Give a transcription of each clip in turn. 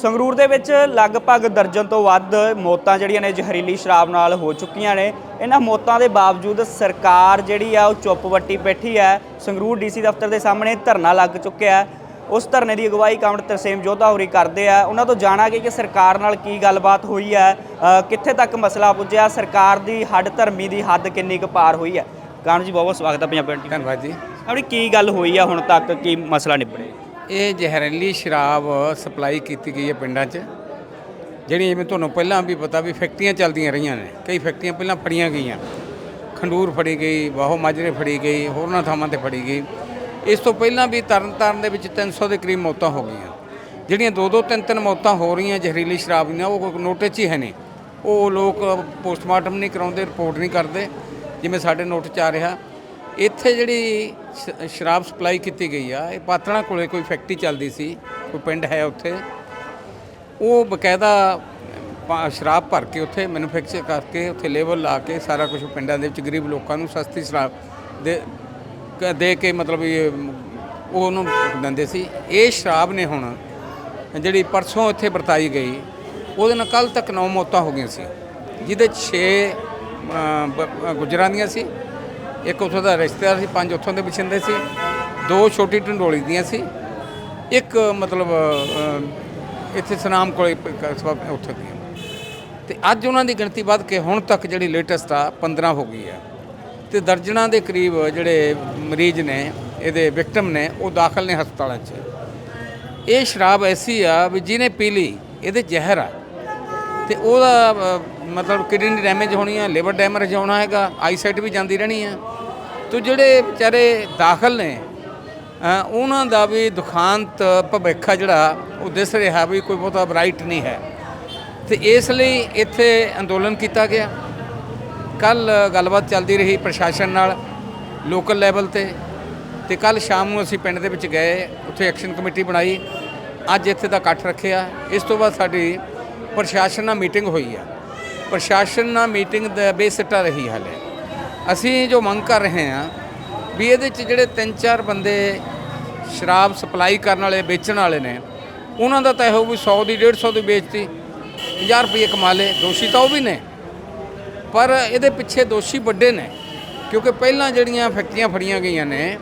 ਸੰਗਰੂਰ ਦੇ ਵਿੱਚ ਲਗਭਗ ਦਰਜਨ ਤੋਂ ਵੱਧ ਮੌਤਾਂ ਜਿਹੜੀਆਂ ਨੇ ਜ਼ਹਿਰੀਲੀ ਸ਼ਰਾਬ ਨਾਲ ਹੋ ਚੁੱਕੀਆਂ ਨੇ। ਇਹਨਾਂ ਮੌਤਾਂ ਦੇ ਬਾਵਜੂਦ ਸਰਕਾਰ ਜਿਹੜੀ ਆ ਉਹ ਚੁੱਪ ਵੱਟੀ ਬੈਠੀ ਹੈ ਸੰਗਰੂਰ ਡੀਸੀ ਦਫ਼ਤਰ ਦੇ ਸਾਹਮਣੇ ਧਰਨਾ ਲੱਗ ਚੁੱਕਿਆ ਹੈ। ਉਸ ਧਰਨੇ ਦੀ ਅਗਵਾਈ ਕਾਮੜ ਤਰਸੇਮ ਜੋਧਾ ਹੋਰੀ ਕਰਦੇ ਆ। ਉਹਨਾਂ ਤੋਂ ਜਾਣਾਂਗੇ ਕਿ ਸਰਕਾਰ ਨਾਲ ਕੀ ਗੱਲਬਾਤ ਹੋਈ ਹੈ। ਕਿੱਥੇ ਤੱਕ ਮਸਲਾ ਪੁੱਜਿਆ? ਸਰਕਾਰ ਦੀ ਹੱਡ ਧਰਮੀ ਦੀ ਹੱਦ ਕਿੰਨੀ ਕੁ ਪਾਰ ਹੋਈ ਹੈ? ਕਾਮੜ ਜੀ ਬਹੁਤ ਬਹੁਤ ਸਵਾਗਤ ਹੈ ਪੰਜਾਬੀ ਧੰਨਵਾਦ ਜੀ। ਆਪਣੀ ਕੀ ਗੱਲ ਹੋਈ ਆ ਹੁਣ ਤੱਕ? ਕੀ ਮਸਲਾ ਨਿਬੜਿਆ? ਇਹ ਜ਼ਹਿਰੀਲੀ ਸ਼ਰਾਬ ਸਪਲਾਈ ਕੀਤੀ ਗਈ ਹੈ ਪਿੰਡਾਂ 'ਚ, ਜਿਹੜੀ ਜਿਵੇਂ ਤੁਹਾਨੂੰ ਪਹਿਲਾਂ ਵੀ ਪਤਾ ਵੀ ਫੈਕਟਰੀਆਂ ਚੱਲਦੀਆਂ ਰਹੀਆਂ ਨੇ, ਕਈ ਫੈਕਟਰੀਆਂ ਪਹਿਲਾਂ ਫੜੀਆਂ ਗਈਆਂ। ਖੰਡੂਰ ਫੜੀ ਗਈ ਬਾਹੋ ਮਾਜਰੇ ਫੜੀ ਗਈ, ਹੋਰਨਾਂ ਥਾਵਾਂ ਤੇ ਫੜੀ ਗਈ। ਇਸ ਤੋਂ ਪਹਿਲਾਂ ਵੀ ਤਰਨਤਾਰਨ ਦੇ ਵਿੱਚ 300 ਦੇ ਕਰੀਬ ਮੌਤਾਂ ਹੋ ਗਈਆਂ। ਜਿਹੜੀਆਂ ਦੋ ਦੋ ਤਿੰਨ ਤਿੰਨ ਮੌਤਾਂ ਹੋ ਰਹੀਆਂ ਜ਼ਹਿਰੀਲੀ ਸ਼ਰਾਬ ਦੀਆਂ, ਉਹ ਨੋਟਿਸ 'ਚ ਹੀ ਹੈ ਨਹੀਂ। ਉਹ ਲੋਕ ਪੋਸਟਮਾਰਟਮ ਨਹੀਂ ਕਰਾਉਂਦੇ, ਰਿਪੋਰਟ ਨਹੀਂ ਕਰਦੇ, ਜਿਵੇਂ ਸਾਡੇ ਨੋਟ 'ਚ ਆ ਰਿਹਾ। ਇੱਥੇ ਜਿਹੜੀ ਸ਼- ਸ਼ਰਾਬ ਸਪਲਾਈ ਕੀਤੀ ਗਈ ਆ, ਇਹ ਪਾਤਣਾ ਕੋਲੇ ਕੋਈ ਫੈਕਟਰੀ ਚੱਲਦੀ ਸੀ, ਕੋਈ ਪਿੰਡ ਹੈ ਉੱਥੇ, ਉਹ ਬਕਾਇਦਾ ਪਾ- ਸ਼ਰਾਬ ਭਰ ਕੇ ਉੱਥੇ ਮੈਨੂਫੈਕਚਰ ਕਰਕੇ ਉੱਥੇ ਲੇਬਲ ਲਾ ਕੇ ਸਾਰਾ ਕੁਝ ਪਿੰਡਾਂ ਦੇ ਵਿੱਚ ਗਰੀਬ ਲੋਕਾਂ ਨੂੰ ਸਸਤੀ ਸ਼ਰਾਬ ਦੇ, ਕ- ਦੇ ਕੇ ਮਤਲਬ ਇਹ ਉਹ ਉਹਨੂੰ ਦਿੰਦੇ ਸੀ। ਇਹ ਸ਼ਰਾਬ ਨੇ ਹੁਣ ਜਿਹੜੀ ਪਰਸੋਂ ਇੱਥੇ ਵਰਤਾਈ ਗਈ, ਉਹਦੇ ਨਾਲ ਕੱਲ ਤੱਕ ਨੌ ਮੌਤਾਂ ਹੋ ਗਈਆਂ ਸੀ, ਜਿਹਦੇ 'ਚ 6 ਗੁਜਰਾਂ ਦੀਆਂ ਸੀ ਇੱਕ ਉੱਥੋਂ ਦਾ ਰਿਸ਼ਤੇਦਾਰ ਸੀ, ਪੰਜ ਉੱਥੋਂ ਦੇ ਬਛਿੰਦੇ ਸੀ, ਦੋ ਛੋਟੀ ਢੰਡੋਲੀ ਦੀਆਂ ਸੀ, ਇੱਕ ਮਤਲਬ ਇੱਥੇ ਸਨਾਮ ਕੋਲੇ ਪ- ਉੱਥੇ ਦੀਆਂ ਤੇ ਅੱਜ ਉਹਨਾਂ ਦੀ ਗਿਣਤੀ ਵੱਧ ਕੇ ਹੁਣ ਤੱਕ ਜਿਹੜੀ ਲੇਟੈਸਟ ਆ 15 ਹੋ ਗਈ ਆ। ਤੇ ਦਰਜਨਾਂ ਦੇ ਕਰੀਬ ਜਿਹੜੇ ਮਰੀਜ਼ ਨੇ, ਇਹਦੇ ਵਿਕਟਮ ਨੇ, ਉਹ ਦਾਖਲ ਨੇ ਹਸਪਤਾਲਾਂ 'ਚ। ਇਹ ਸ਼ਰਾਬ ਐਸੀ ਆ ਵੀ ਜਿਹਨੇ ਪੀ ਲਈ, ਇਹਦੇ ਜ਼ਹਿਰ ਆ। ਤੇ ਉਹਦਾ ਮਤਲਬ ਕਿਡਨੀ ਡੈਮੇਜ ਹੋਣੀ ਆ, ਲਿਵਰ ਡੈਮੇਜ ਹੋਣਾ ਹੈਗਾ, ਆਈਸਾਈਟ ਵੀ ਜਾਂਦੀ ਰਹਿਣੀ ਆ। ਤੇ ਜਿਹੜੇ ਵਿਚਾਰੇ ਦਾਖਲ ਨੇ ਉਹਨਾਂ ਦਾ ਵੀ ਦੁਖਾਂਤ ਭਵਿੱਖ ਜਿਹੜਾ, ਉਹ ਦਿਸ ਰਿਹਾ ਵੀ ਕੋਈ ਬਹੁਤਾ ਬ੍ਰਾਈਟ ਨਹੀਂ ਹੈ। ਤੇ ਇਸ ਲਈ ਇੱਥੇ ਅੰਦੋਲਨ ਕੀਤਾ ਗਿਆ। ਕੱਲ ਗੱਲਬਾਤ ਚੱਲਦੀ ਰਹੀ ਪ੍ਰਸ਼ਾਸਨ ਨਾਲ ਲੋਕਲ ਲੈਵਲ ਤੇ। ਤੇ ਕੱਲ ਸ਼ਾਮ ਨੂੰ ਅਸੀਂ ਪਿੰਡ ਦੇ ਵਿੱਚ ਗਏ, ਉੱਥੇ ਐਕਸ਼ਨ ਕਮੇਟੀ ਬਣਾਈ। ਅੱਜ ਇੱਥੇ ਦਾ ਇਕੱਠ ਰੱਖਿਆ। ਇਸ ਤੋਂ ਬਾਅਦ ਸਾਡੀ ਪ੍ਰਸ਼ਾਸਨ ਨਾਲ ਮੀਟਿੰਗ ਹੋਈ ਆ। ਪ੍ਰਸ਼ਾਸਨ ਨਾਲ ਮੀਟਿੰਗ ਦਾ ਬੇਸਿੱਟਾ ਰਹੀ ਹਾਲੇ। ਅਸੀਂ ਜੋ ਮੰਗ ਕਰ ਰਹੇ ਹਾਂ ਵੀ ਇਹਦੇ 'ਚ ਜਿਹੜੇ ਤਿੰਨ ਚਾਰ ਬੰਦੇ ਸ਼ਰਾਬ ਸਪਲਾਈ ਕਰਨ ਵਾਲੇ, ਵੇਚਣ ਵਾਲੇ ਨੇ, ਉਹਨਾਂ ਦਾ ਤਾਂ ਇਹੋ ਵੀ 100 ਦੀ 150 ਦੀ ਵੇਚਤੀ 50 ਰੁਪਏ ਕਮਾ ਲਏ, ਦੋਸ਼ੀ ਤਾਂ ਉਹ ਵੀ ਨੇ। ਪਰ ਇਹਦੇ ਪਿੱਛੇ ਦੋਸ਼ੀ ਵੱਡੇ ਨੇ, ਕਿਉਂਕਿ ਪਹਿਲਾਂ ਜਿਹੜੀਆਂ ਫੈਕਟਰੀਆਂ ਫੜੀਆਂ ਗਈਆਂ ਨੇ,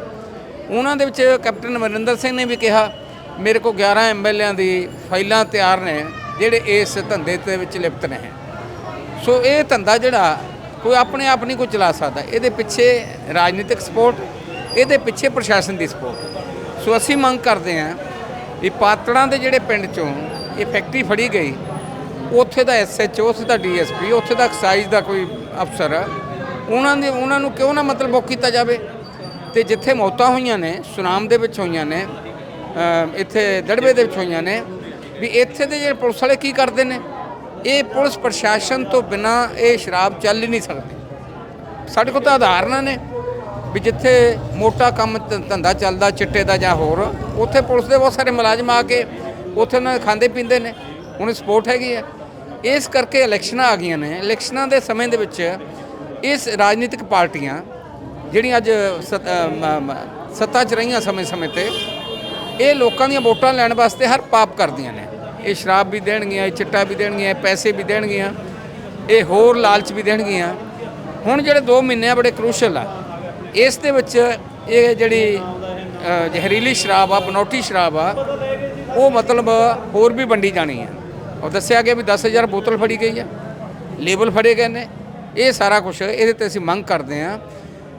ਉਹਨਾਂ ਦੇ ਵਿੱਚ ਕੈਪਟਨ ਅਮਰਿੰਦਰ ਸਿੰਘ ਨੇ ਵੀ ਕਿਹਾ, ਮੇਰੇ ਕੋਲ 11 ਐਮਐਲਏਆਂ ਦੀ ਫਾਈਲਾਂ ਤਿਆਰ ਨੇ, ਜਿਹੜੇ ਇਸ ਧੰਦੇ ਦੇ ਵਿੱਚ ਲਿਪਤ ਨੇ। ਸੋ ਇਹ ਧੰਦਾ ਜਿਹੜਾ ਕੋਈ ਆਪਣੇ ਆਪ ਨਹੀਂ ਕੋਈ ਚਲਾ ਸਕਦਾ। ਇਹਦੇ ਪਿੱਛੇ ਰਾਜਨੀਤਿਕ ਸਪੋਰਟ, ਇਹਦੇ ਪਿੱਛੇ ਪ੍ਰਸ਼ਾਸਨ ਦੀ ਸਪੋਰਟ। ਸੋ ਅਸੀਂ ਮੰਗ ਕਰਦੇ ਹਾਂ ਵੀ ਪਾਤੜਾਂ ਦੇ ਜਿਹੜੇ ਪਿੰਡ ਚੋਂ ਇਹ ਫੈਕਟਰੀ ਫੜੀ ਗਈ, ਉੱਥੇ ਦਾ ਐਸਐਚਓ ਉੱਥੇ ਦਾ ਡੀਐਸਪੀ ਉੱਥੇ ਦਾ ਐਕਸਾਈਜ਼ ਦਾ ਕੋਈ ਅਫਸਰ, ਉਹਨਾਂ ਦੇ ਉਹਨਾਂ ਨੂੰ ਕਿਉਂ ਨਾ ਮਤਲਬ ਉਹ ਕੀਤਾ ਜਾਵੇ? ਤੇ ਜਿੱਥੇ ਮੌਤਾਂ ਹੋਈਆਂ ਨੇ, ਸੁਨਾਮ ਦੇ ਵਿੱਚ ਹੋਈਆਂ ਨੇ ਇੱਥੇ ਦੜਬੇ ਦੇ ਵਿੱਚ ਹੋਈਆਂ ਨੇ, ਵੀ ਇੱਥੇ ਦੇ ਜਿਹੜੇ ਪੁਲਿਸ ਵਾਲੇ ਕੀ ਕਰਦੇ ਨੇ? ਇਹ ਪੁਲਿਸ ਪ੍ਰਸ਼ਾਸਨ ਤੋਂ ਬਿਨਾ ਇਹ ਸ਼ਰਾਬ ਚੱਲ ਹੀ ਨਹੀਂ ਸਕਦੀ। ਸਾਡੇ ਕੋਲ ਤਾਂ ਉਦਾਹਰਨਾਂ ਨੇ ਵੀ ਜਿੱਥੇ ਮੋਟਾ ਕੰਮ ਧੰਦਾ ਚੱਲਦਾ, ਚਿੱਟੇ ਦਾ ਜਾਂ ਹੋਰ, ਉੱਥੇ ਪੁਲਿਸ ਦੇ ਬਹੁਤ ਸਾਰੇ ਮੁਲਾਜ਼ਮ ਆ ਕੇ ਉੱਥੇ ਉਹਨਾਂ ਖਾਂਦੇ ਪੀਂਦੇ ਨੇ। ਹੁਣ ਸਪੋਰਟ ਹੈਗੀ ਹੈ। ਇਸ ਕਰਕੇ ਇਲੈਕਸ਼ਨਾਂ ਆ ਗਈਆਂ ਨੇ। ਇਲੈਕਸ਼ਨਾਂ ਦੇ ਸਮੇਂ ਦੇ ਵਿੱਚ ਇਸ ਰਾਜਨੀਤਿਕ ਪਾਰਟੀਆਂ ਜਿਹੜੀਆਂ ਅੱਜ ਸੱਤਾ 'ਚ ਰਹੀਆਂ ਸਮੇਂ-ਸਮੇਂ ਤੇ, ਇਹ ਲੋਕਾਂ ਦੀਆਂ ਵੋਟਾਂ ਲੈਣ ਵਾਸਤੇ ਹਰ ਪਾਪ ਕਰਦੀਆਂ ਨੇ। ਇਹ ਸ਼ਰਾਬ ਵੀ ਦੇਣਗੀਆਂ, ਇਹ ਚਿੱਟਾ ਵੀ ਦੇਣਗੀਆਂ, ਇਹ ਪੈਸੇ ਵੀ ਦੇਣਗੀਆਂ, ਇਹ ਹੋਰ ਲਾਲਚ ਵੀ ਦੇਣਗੀਆਂ। ਹੁਣ ਜਿਹੜੇ 2 ਮਹੀਨੇ ਆ ਬੜੇ ਕ੍ਰੂਸ਼ਲ ਆ। ਇਸ ਦੇ ਵਿੱਚ ਇਹ ਜਿਹੜੀ ਜ਼ਹਿਰੀਲੀ ਸ਼ਰਾਬ ਆ, ਬਨੌਟੀ ਸ਼ਰਾਬ ਆ, ਉਹ ਮਤਲਬ ਹੋਰ ਵੀ ਵੰਡੀ ਜਾਣੀ ਆ। ਔਰ ਦੱਸਿਆ ਗਿਆ ਵੀ 10000 ਬੋਤਲ ਫੜੀ ਗਈ ਆ। ਲੇਬਲ ਫੜੇ ਗਏ ਨੇ। ਇਹ ਸਾਰਾ ਕੁਝ ਇਹਦੇ ਤੇ ਅਸੀਂ ਮੰਗ ਕਰਦੇ ਆ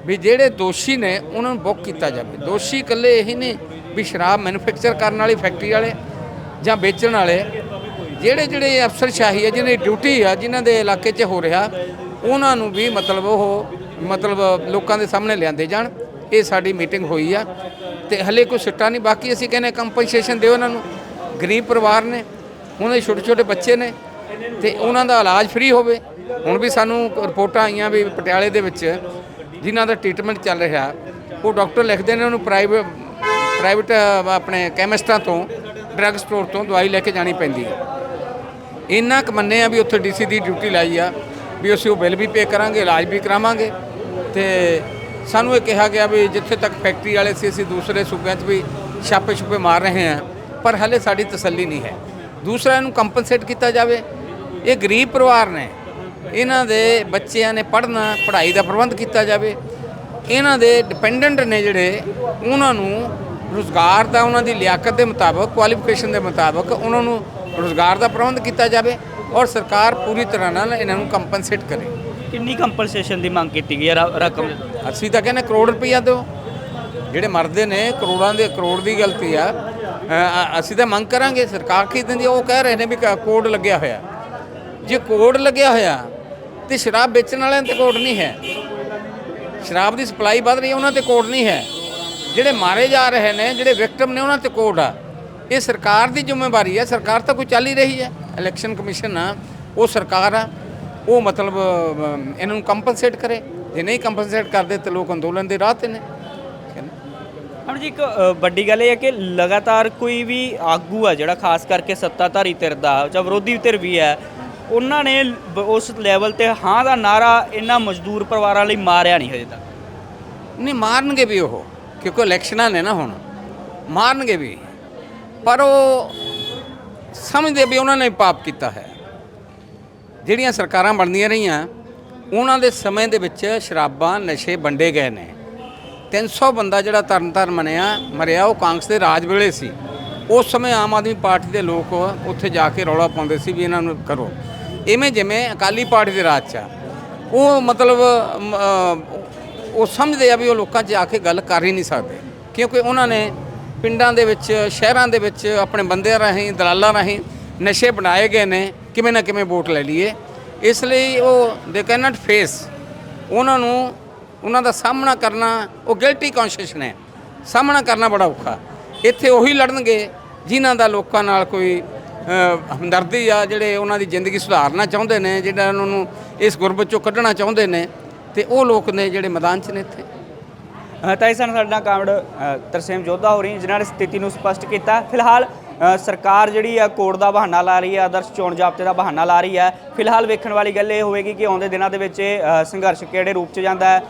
ਵੀ ਜਿਹੜੇ ਦੋਸ਼ੀ ਨੇ, ਉਹਨਾਂ ਨੂੰ ਬੁੱਕ ਕੀਤਾ ਜਾਵੇ। ਦੋਸ਼ੀ ਇਕੱਲੇ ਇਹੀ ਨਹੀਂ ਵੀ ਸ਼ਰਾਬ ਮੈਨੂਫੈਕਚਰ ਕਰਨ ਵਾਲੀ ਫੈਕਟਰੀ ਵਾਲੇ ਜਾਂ ਵੇਚਣ ਵਾਲੇ, ਜਿਹੜੇ ਜਿਹੜੇ ਅਫਸਰਸ਼ਾਹੀ ਹੈ ਜਿਹਨਾਂ ਦੀ ਡਿਊਟੀ ਆ ਜਿਨ੍ਹਾਂ ਦੇ ਇਲਾਕੇ 'ਚ ਹੋ ਰਿਹਾ, ਉਹਨਾਂ ਨੂੰ ਵੀ ਮਤਲਬ ਉਹ ਮਤਲਬ ਲੋਕਾਂ ਦੇ ਸਾਹਮਣੇ ਲਿਆਂਦੇ ਜਾਣ। ਇਹ ਸਾਡੀ ਮੀਟਿੰਗ ਹੋਈ ਆ ਤੇ ਹਲੇ ਕੋਈ ਸਿੱਟਾ ਨਹੀਂ, ਬਾਕੀ ਅਸੀਂ ਕਹਿੰਦੇ ਕੰਪਨਸੇਸ਼ਨ ਦਿਓ ਉਹਨਾਂ ਨੂੰ। ਗਰੀਬ ਪਰਿਵਾਰ ਨੇ ਉਹਨਾਂ ਦੇ ਛੋਟੇ ਛੋਟੇ ਬੱਚੇ ਨੇ, ਤੇ ਉਹਨਾਂ ਦਾ ਇਲਾਜ ਫ੍ਰੀ ਹੋਵੇ। ਹੁਣ ਵੀ ਸਾਨੂੰ ਰਿਪੋਰਟਾਂ ਆਈਆਂ ਵੀ ਪਟਿਆਲੇ ਦੇ ਵਿੱਚ, ਜਿਨ੍ਹਾਂ ਦਾ ਟ੍ਰੀਟਮੈਂਟ ਚੱਲ ਰਿਹਾ। ਉਹ ਡਾਕਟਰ ਲਿਖਦੇ ਨੇ ਉਹਨੂੰ ਪ੍ਰਾਈਵੇਟ ਪ੍ਰਾਈਵੇਟ ਆਪਣੇ ਕੈਮਿਸਟਾਂ ਤੋਂ। ਡਰੱਗ ਸਟੋਰ ਤੋਂ ਦਵਾਈ ਲੈ ਕੇ ਜਾਣੀ ਪੈਂਦੀ ਹੈ। ਇੰਨਾ ਕੁ ਮੰਨੇ ਆ ਵੀ ਉੱਥੇ ਡੀਸੀ ਦੀ ਡਿਊਟੀ ਲਾਈ ਆ, ਵੀ ਅਸੀਂ ਉਹ ਬਿੱਲ ਵੀ ਪੇ ਕਰਾਂਗੇ, ਇਲਾਜ ਵੀ ਕਰਾਵਾਂਗੇ। ਤੇ ਸਾਨੂੰ ਇਹ ਕਿਹਾ ਗਿਆ ਵੀ ਜਿੱਥੇ ਤੱਕ ਫੈਕਟਰੀ ਵਾਲੇ ਸੀ, ਅਸੀਂ ਦੂਸਰੇ ਸੂਬਿਆਂ 'ਚ ਵੀ ਛਾਪੇ ਛੁਪੇ ਮਾਰ ਰਹੇ ਹਾਂ ਪਰ ਹਲੇ ਸਾਡੀ ਤਸੱਲੀ ਨਹੀਂ ਹੈ। ਦੂਸਰਾ ਇਹਨੂੰ ਕੰਪਨਸੇਟ ਕੀਤਾ ਜਾਵੇ। ਇਹ ਗਰੀਬ ਪਰਿਵਾਰ ਨੇ। ਇਹਨਾਂ ਦੇ ਬੱਚਿਆਂ ਨੇ ਪੜ੍ਹਨਾ, ਪੜ੍ਹਾਈ ਦਾ ਪ੍ਰਬੰਧ ਕੀਤਾ ਜਾਵੇ। ਇਹਨਾਂ ਦੇ ਡਿਪੈਂਡੈਂਟ ਨੇ ਜਿਹੜੇ, ਉਹਨਾਂ ਨੂੰ ਰੋਜ਼ਗਾਰ ਦਾ ਉਹਨਾਂ ਦੀ ਲਿਆਕਤ ਦੇ ਮੁਤਾਬਕ ਕੁਆਲੀਫਿਕੇਸ਼ਨ ਦੇ ਮੁਤਾਬਕ ਉਹਨਾਂ ਨੂੰ ਰੋਜ਼ਗਾਰ ਦਾ ਪ੍ਰਬੰਧ ਕੀਤਾ ਜਾਵੇ ਔਰ ਸਰਕਾਰ ਪੂਰੀ ਤਰ੍ਹਾਂ ਨਾਲ ਇਹਨਾਂ ਨੂੰ ਕੰਪਨਸੇਟ ਕਰੇ। ਕਿੰਨੀ ਕੰਪਨਸੇਸ਼ਨ ਦੀ ਮੰਗ ਕੀਤੀ ਗਈ ਹੈ ਰਕਮ? ਅਸੀਂ ਤਾਂ ਕਹਿੰਦੇ ਕਰੋੜ ਰੁਪਈਆ ਦਿਓ। ਜਿਹੜੇ ਮਰਦੇ ਨੇ ਕਰੋੜਾਂ ਦੇ ਕਰੋੜ ਦੀ ਗਲਤੀ ਆ। ਅਸੀਂ ਤਾਂ ਮੰਗ ਕਰਾਂਗੇ ਸਰਕਾਰ ਕੀ ਦਿੰਦੀ ਉਹ ਕਹਿ ਰਹੇ ਨੇ ਵੀ ਕੋਡ ਲੱਗਿਆ ਹੋਇਆ। ਜੇ ਕੋਡ ਲੱਗਿਆ ਹੋਇਆ ਤੇ ਸ਼ਰਾਬ ਵੇਚਣ ਵਾਲਿਆਂ ਤੇ ਕੋਡ ਨਹੀਂ ਹੈ। ਸ਼ਰਾਬ ਦੀ ਸਪਲਾਈ ਵੱਧ ਰਹੀ ਹੈ ਉਹਨਾਂ ਤੇ ਕੋਡ ਨਹੀਂ ਹੈ। ਜਿਹੜੇ ਮਾਰੇ ਜਾ ਰਹੇ ਨੇ ਜਿਹੜੇ ਵਿਕਟਮ ਨੇ ਉਹਨਾਂ ਤੇ ਕੋਡ ਆ। ਇਹ ਸਰਕਾਰ ਦੀ ਜ਼ਿੰਮੇਵਾਰੀ ਹੈ ਸਰਕਾਰ ਤਾਂ ਕੋਈ ਚੱਲ ਹੀ ਰਹੀ ਹੈ ਇਲੈਕਸ਼ਨ ਕਮਿਸ਼ਨ ਆ। ਉਹ ਸਰਕਾਰ ਆ। ਉਹ ਮਤਲਬ ਇਹਨਾਂ ਨੂੰ ਕੰਪਨਸੇਟ ਕਰੇ। ਜੇ ਨਹੀਂ ਕੰਪਨਸੇਟ ਕਰਦੇ ਤੇ ਲੋਕ ਅੰਦੋਲਨ ਦੇ ਰਾਹ ਤੇ ਨੇ। ਹੁਣ ਜੀ ਇੱਕ ਵੱਡੀ ਗੱਲ ਇਹ ਹੈ ਕਿ ਲਗਾਤਾਰ ਕੋਈ ਵੀ ਆਗੂ ਆ ਜਿਹੜਾ ਖਾਸ ਕਰਕੇ ਸੱਤਾਧਾਰੀ ਧਿਰ ਦਾ ਜਾਂ ਵਿਰੋਧੀ ਧਿਰ ਵੀ ਹੈ ਉਹਨਾਂ ਨੇ ਉਸ ਲੈਵਲ ਤੇ ਹਾਂ ਦਾ ਨਾਰਾ ਇਹਨਾਂ ਮਜ਼ਦੂਰ ਪਰਿਵਾਰਾਂ ਲਈ ਮਾਰਿਆ ਨਹੀਂ ਹਜੇ ਤੱਕ। ਨਹੀਂ ਮਾਰਨਗੇ ਵੀ ਉਹ। ਕਿਉਂਕਿ ਇਲੈਕਸ਼ਨਾਂ ਨੇ ਨਾ ਹੁਣ, ਮਾਰਨਗੇ ਵੀ। ਪਰ ਉਹ ਸਮਝਦੇ ਵੀ ਉਹਨਾਂ ਨੇ ਪਾਪ ਕੀਤਾ ਹੈ। ਜਿਹੜੀਆਂ ਸਰਕਾਰਾਂ ਬਣਦੀਆਂ ਰਹੀਆਂ, ਉਹਨਾਂ ਦੇ ਸਮੇਂ ਦੇ ਵਿੱਚ ਸ਼ਰਾਬਾਂ, ਨਸ਼ੇ ਵੰਡੇ ਗਏ ਨੇ। 300 ਬੰਦਾ ਜਿਹੜਾ ਤਰਨਤਾਰਨ ਮਨਿਆ, ਮਰਿਆ, ਉਹ ਕਾਂਗਰਸ ਦੇ ਰਾਜ ਵੇਲੇ ਸੀ। ਉਸ ਸਮੇਂ ਆਮ ਆਦਮੀ ਪਾਰਟੀ ਦੇ ਲੋਕ ਉੱਥੇ ਜਾ ਕੇ ਰੌਲਾ ਪਾਉਂਦੇ ਸੀ ਵੀ ਇਹਨਾਂ ਨੂੰ ਕਰੋ। ਇਵੇਂ ਜਿਵੇਂ ਅਕਾਲੀ ਪਾਰਟੀ ਦੇ ਰਾਜ 'ਚ ਆ। ਉਹ ਮਤਲਬ ਉਹ ਸਮਝਦੇ ਆ ਵੀ ਉਹ ਲੋਕਾਂ 'ਚ ਆ ਕੇ ਗੱਲ ਕਰ ਹੀ ਨਹੀਂ ਸਕਦੇ। ਕਿਉਂਕਿ ਉਹਨਾਂ ਨੇ ਪਿੰਡਾਂ ਦੇ ਵਿੱਚ, ਸ਼ਹਿਰਾਂ ਦੇ ਵਿੱਚ ਆਪਣੇ ਬੰਦਿਆਂ ਰਾਹੀਂ, ਦਲਾਲਾਂ ਰਾਹੀਂ ਨਸ਼ੇ ਬਣਾਏ ਗਏ ਨੇ, ਕਿਵੇਂ ਨਾ ਕਿਵੇਂ ਵੋਟ ਲੈ ਲਈਏ। ਇਸ ਲਈ ਉਹ ਦੇ ਕੈਨ ਨਾਟ ਫੇਸ ਉਹਨਾਂ ਨੂੰ, ਉਹਨਾਂ ਦਾ ਸਾਹਮਣਾ ਕਰਨਾ, ਉਹ ਗਿਲਟੀ ਕੌਨਸ਼ੀਅਸ ਨੇ। ਸਾਹਮਣਾ ਕਰਨਾ ਬੜਾ ਔਖਾ। ਇੱਥੇ ਉਹੀ ਲੜਨਗੇ ਜਿਨ੍ਹਾਂ ਦਾ ਲੋਕਾਂ ਨਾਲ ਕੋਈ ਹਮਦਰਦੀ ਆ, ਜਿਹੜੇ ਉਹਨਾਂ ਦੀ ਜ਼ਿੰਦਗੀ ਸੁਧਾਰਨਾ ਚਾਹੁੰਦੇ ਨੇ ਜਿਹੜਾ ਉਹਨਾਂ ਨੂੰ ਇਸ ਗੁਰਬਤ ਚੋਂ ਕੱਢਣਾ ਚਾਹੁੰਦੇ ਨੇ। ਤੇ ਉਹ ਲੋਕ ਨੇ ਜਿਹੜੇ ਮੈਦਾਨ 'ਚ ਨੇ ਇੱਥੇ। ਅ, ਤਾਂ ਇਸ ਨਾਲ ਸਾਡਾ ਕਾਮੜ ਤਰਸੇਮ ਜੋਧਾ ਹੋ ਰਹੀ ਜਿਨ੍ਹਾਂ ਨੇ ਸਥਿਤੀ ਨੂੰ ਸਪਸ਼ਟ ਕੀਤਾ। ਫਿਲਹਾਲ ਸਰਕਾਰ ਜਿਹੜੀ ਆ ਕੋਡ ਦਾ ਬਹਾਨਾ ਲਾ ਰਹੀ ਹੈ ਆਦਰਸ਼ ਚੋਣ ਜਾਬਤੇ ਦਾ ਬਹਾਨਾ ਲਾ ਰਹੀ ਹੈ ਫਿਲਹਾਲ ਵੇਖਣ ਵਾਲੀ ਗੱਲ ਇਹ ਹੋਵੇਗੀ ਕਿ ਆਉਂਦੇ ਦਿਨਾਂ ਦੇ ਵਿੱਚ ਇਹ ਸੰਘਰਸ਼ ਕਿਹੜੇ ਰੂਪ 'ਚ ਜਾਂਦਾ ਹੈ।